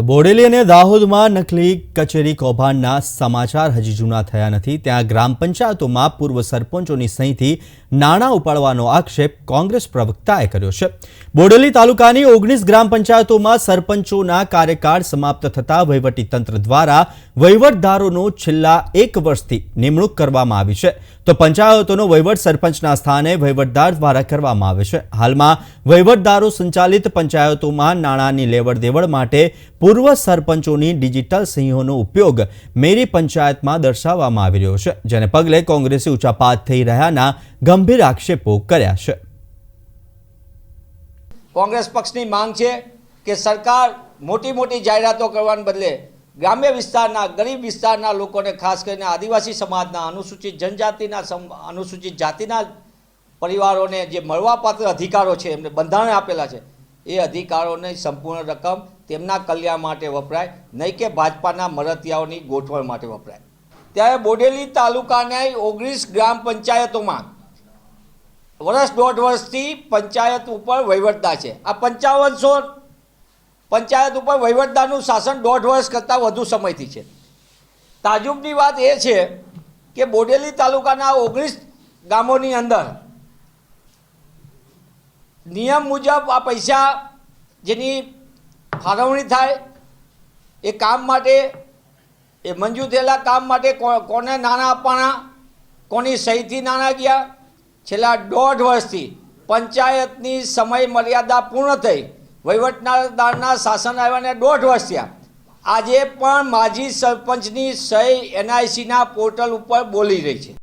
તો બોડેલી અને દાહોદમાં નકલી કચેરી કૌભાંડના સમાચાર હજી જૂના થયા નથી. ત્યાં ગ્રામ પંચાયતોમાં પૂર્વ સરપંચોની સહીથી નાણાં ઉપાડવાનો આક્ષેપ કોંગ્રેસ પ્રવક્તાએ કર્યો છે. બોડેલી તાલુકાની ઓગણીસ ગ્રામ પંચાયતોમાં સરપંચોના કાર્યકાળ સમાપ્ત થતા વહીવટીતંત્ર દ્વારા વહીવટદારોનો છેલ્લા એક વર્ષથી નિમણૂક કરવામાં આવી છે. તો પંચાયતોનો વહીવટ સરપંચના સ્થાને વહીવટદાર દ્વારા કરવામાં આવે છે. હાલમાં વહીવટદારો સંચાલિત પંચાયતોમાં નાણાંની લેવડ દેવડ માટે પૂર્વ સરપંચોની ડિજિટલ સિંહોનો ઉપયોગ મેરી પંચાયતમાં દર્શાવવામાં આવી રહ્યો છે, જેને પગલે કોંગ્રેસે ઉચાપાત થઈ રહ્યાના ગંભીર આક્ષેપો કર્યા છે. કોંગ્રેસ પક્ષની માંગ છે કે સરકાર મોટી મોટી જાહેરાતો કરવાને બદલે ગ્રામ્ય વિસ્તારના, ગરીબ વિસ્તારના લોકોને, ખાસ કરીને આદિવાસી સમાજના અનુસૂચિત જનજાતિના અનુસૂચિત જાતિના પરિવારોને જે મળવાપાત્ર અધિકારો છે, એમને બંધારણ આપેલા છે એ અધિકારોની સંપૂર્ણ રકમ તેમના કલ્યાણ માટે વપરાય, નહીં કે ભાજપાના મરતિયાઓની ગોઠવણ માટે વપરાય. ત્યારે બોડેલી તાલુકાના ઓગણીસ ગ્રામ પંચાયતોમાં વર્ષ દોઢ વર્ષથી પંચાયત ઉપર વહીવટદાર છે. આ પંચાવનસો પંચાયત ઉપર વહીવટદારનું શાસન દોઢ વર્ષ કરતાં વધુ સમયથી છે. તાજુબની વાત એ છે કે બોડેલી તાલુકાના ઓગણીસ ગામોની અંદર નિયમ મુજબ આ પૈસા જેની ફાળવણી થાય, એ કામ માટે, એ મંજૂર થયેલા કામ માટે કોને નાણાં આપવાના, કોની સહીથી નાણાં ગયા? છેલ્લા દોઢ વર્ષથી પંચાયતની સમય મર્યાદા પૂર્ણ થઈ. વહીવટદારના શાસન આવ્યાને દોઢ વર્ષ થયા. આજે પણ માજી સરપંચની સહી એનઆઈસીના પોર્ટલ ઉપર બોલી રહી છે.